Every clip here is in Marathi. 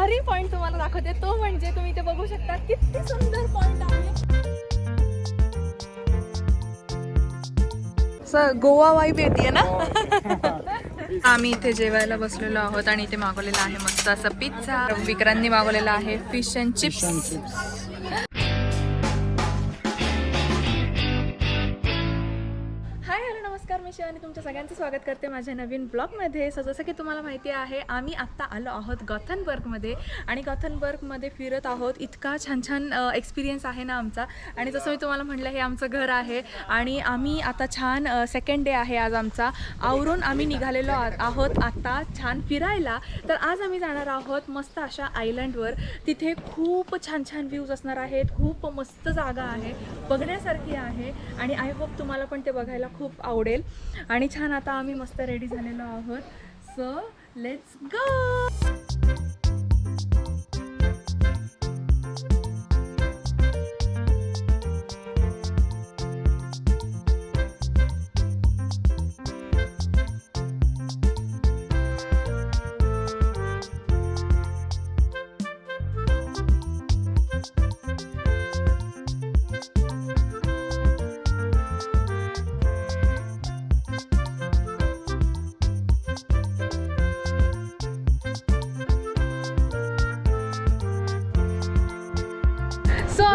भारी पॉइंट तुम्हाला दाखवते. तो म्हणजे तुम्ही इथे बघू शकता किती सुंदर पॉइंट आहे. गोवा वाईब येते ना? आम्ही इथे जेवायला बसलेलो आहोत आणि इथे मागवलेला आहे मस्त असा पिझ्झा विक्रांतनी मागवलेला आहे फिश अँड चिप्स नमस्कार आणि तुमच्या सगळ्यांचं स्वागत करते माझ्या नवीन ब्लॉगमध्ये. सो जसं की तुम्हाला माहिती आहे आम्ही आत्ता आलो आहोत गॉथनबर्गमध्ये आणि गॉथनबर्गमध्ये फिरत आहोत. इतका छान छान एक्सपिरियन्स आहे ना आमचा. आणि जसं मी तुम्हाला म्हटलं हे आमचं घर आहे आणि आम्ही आता छान सेकंड डे आहे आज आमचा. आवरून आम्ही निघालेलो आ- आहोत आत्ता छान फिरायला. तर आज आम्ही जाणार आहोत मस्त अशा आयलंडवर तिथे खूप छान छान व्ह्यूज असणार आहेत खूप मस्त जागा आहे बघण्यासारखी आहे आणि आय होप तुम्हाला पण ते बघायला खूप आवडेल. आणि छान आता आम्ही मस्त रेडी झालेलो आहोत. सो लेट्स गो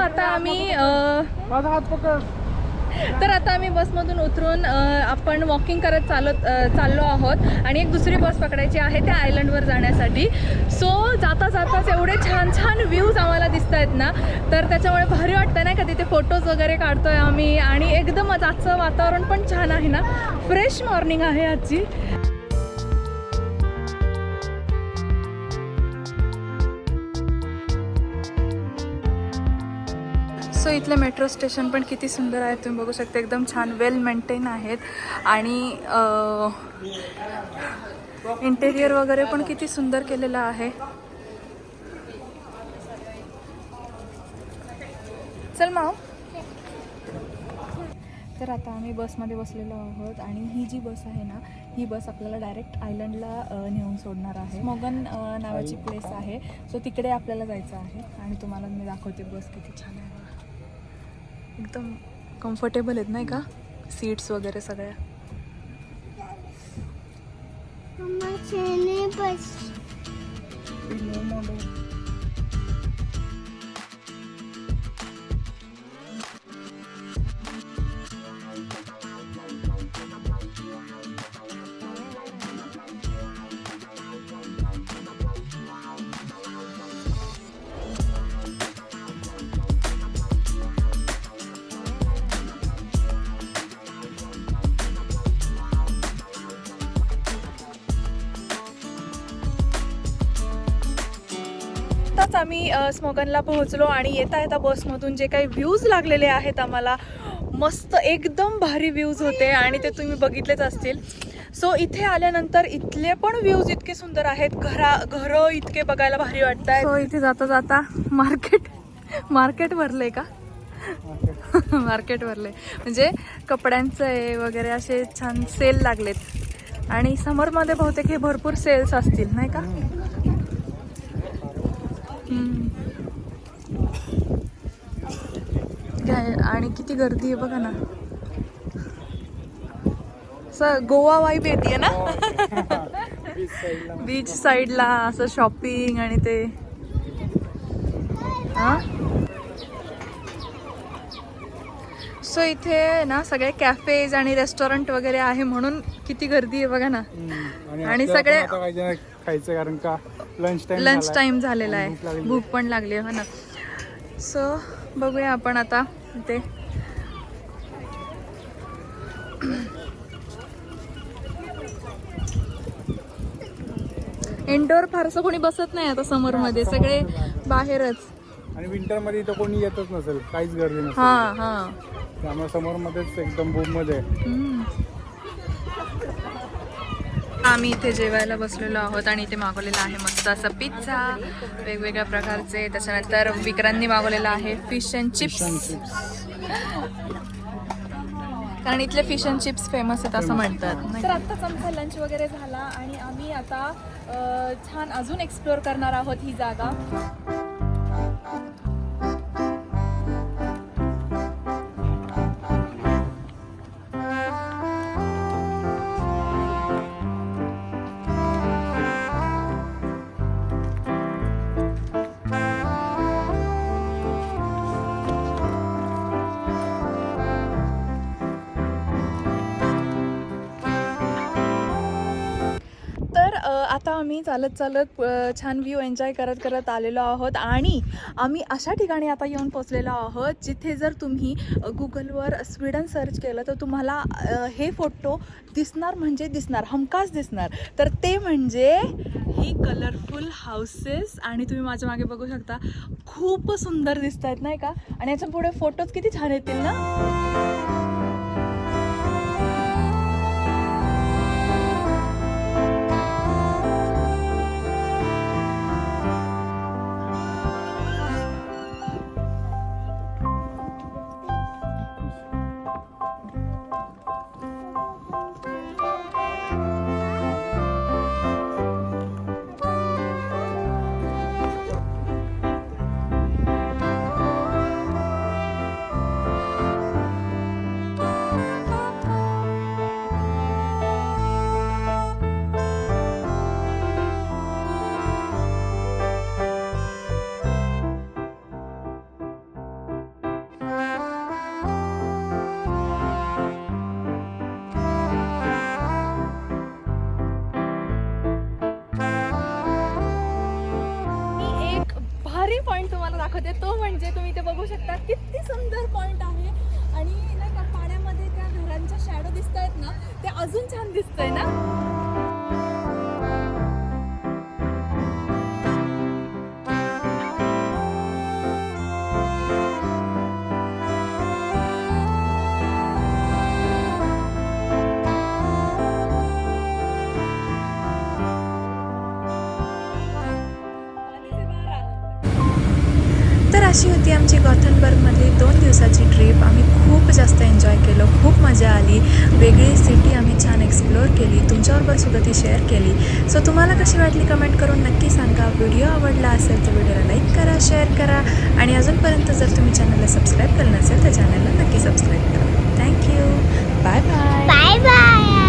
आता आम्ही अं, माझा हात पकड. तर आता आम्ही बसमधून उतरून आपण वॉकिंग करत चालत चाललो आहोत. आणि एक दुसरी बस पकडायची आहे त्या आयलंडवर जाण्यासाठी. सो जाता जाताच एवढे छान छान व्ह्यूज आम्हाला दिसत आहेत ना. तर त्याच्यामुळे भारी वाटतं नाही का? तिथे फोटोज वगैरे काढतोय आम्ही. आणि एकदमच आजचं वातावरण पण छान आहे ना. फ्रेश मॉर्निंग आहे आजची. इथलं मेट्रो स्टेशन पण किती सुंदर आहेत तुम्ही बघू शकता. एकदम छान वेल मेंटेन आहेत. आणि इंटेरियर वगैरे पण किती सुंदर केलेलं आहे. चल माव. तर आता आम्ही बसमध्ये बसलेलो आहोत आणि ही जी बस आहे ना ही बस आपल्याला डायरेक्ट आयलंडला नेऊन सोडणार आहे. मोगन नावाची प्लेस आहे. सो तिकडे आपल्याला जायचं आहे आणि तुम्हाला मी दाखवते बस किती छान आहे. एकदम कम्फर्टेबल आहेत नाही का? सीट्स वगैरे सगळ्या. आम्ही स्मोगनला पोहोचलो आणि येता येता बसमधून. जे काही व्ह्यूज लागलेले आहेत आम्हाला मस्त एकदम भारी व्ह्यूज होते आणि ते तुम्ही बघितलेच असतील. सो इथे आल्यानंतर इथले पण व्ह्यूज इतके सुंदर आहेत. घरा घरं इतके बघायला भारी वाटत आहे सो हो, इथे जाता जाता मार्केट मार्केट भरले का? मार्केट भरले म्हणजे कपड्यांचं आहे वगैरे असे छान सेल लागलेत. आणि समरमध्ये बहुतेक हे भरपूर सेल्स असतील नाही का? आणि किती गर्दी आहे बघा ना. स गोवा वाईब येते ना? बीच साईडला असं शॉपिंग आणि ते. हा? सो इथे ना सगळे कॅफेज आणि रेस्टॉरंट वगैरे आहे म्हणून किती गर्दी आहे बघा ना. आणि सगळे खायचं कारण का? लंच टाइम लंच टाइम झालेला आहे. भूक पण लागली हो ना. सो बघूया आपण आता ते इंडोर फारसं कोणी बसत नाही आता समरमध्ये सगळे बाहेरच. आणि विंटरमध्ये इथं कोणी येतच नसेल काहीच गर्दी नसेल. हा हा. त्यामुळे समोर मध्येच एकदम बूममध्ये आहे. आम्ही इथे जेवायला बसलेलो आहोत आणि इथे मागवलेला आहे मस्त असा पिझ्झा वेगवेगळ्या प्रकारचे. त्याच्यानंतर विक्रांतनी मागवलेला आहे फिश अँड चिप्स. कारण इथले फिश अँड चिप्स फेमस आहेत असं म्हणतात. तर आत्ताच आमचा लंच वगैरे झाला आणि आम्ही आता छान अजून एक्सप्लोअर करणार आहोत ही जागा. आम्ही चालत चालत छान व्ह्यू एन्जॉय करत करत आलेलो आहोत. आणि आम्ही अशा ठिकाणी आता येऊन पोचलेलो आहोत जिथे जर तुम्ही गुगलवर स्वीडन सर्च केलं तर तुम्हाला हे फोटो दिसणार म्हणजे दिसणार हमखास दिसणार. तर ते म्हणजे ही कलरफुल हाऊसेस आणि तुम्ही माझ्या मागे बघू शकता खूप सुंदर दिसत आहेत नाही का? आणि याच्यापुढे फोटोज किती छान येतील ना? भारी पॉईंट तुम्हाला दाखवते. तो म्हणजे तुम्ही इथे बघू शकता किती सुंदर पॉईंट आहे. आणि नाही का पाण्यामध्ये त्या घरांच्या शॅडो दिसत आहेत ना ते अजून छान दिसतंय ना? अशी होती आमची गॉथनबर्गमधली दोन दिवसाची ट्रिप आम्ही खूप जास्त एन्जॉय केलं खूप मजा आली. वेगळी सिटी आम्ही छान एक्सप्लोअर केली तुमच्याबरोबर सुद्धा ती शेअर केली. सो तुम्हाला कशी वाटली कमेंट करून नक्की सांगा. व्हिडिओ आवडला असेल तर व्हिडिओला लाईक करा शेअर करा. आणि अजूनपर्यंत जर तुम्ही चॅनलला सबस्क्राईब केलं नसेल तर चॅनलला नक्की सबस्क्राईब करा. Thank you bye bye bye bye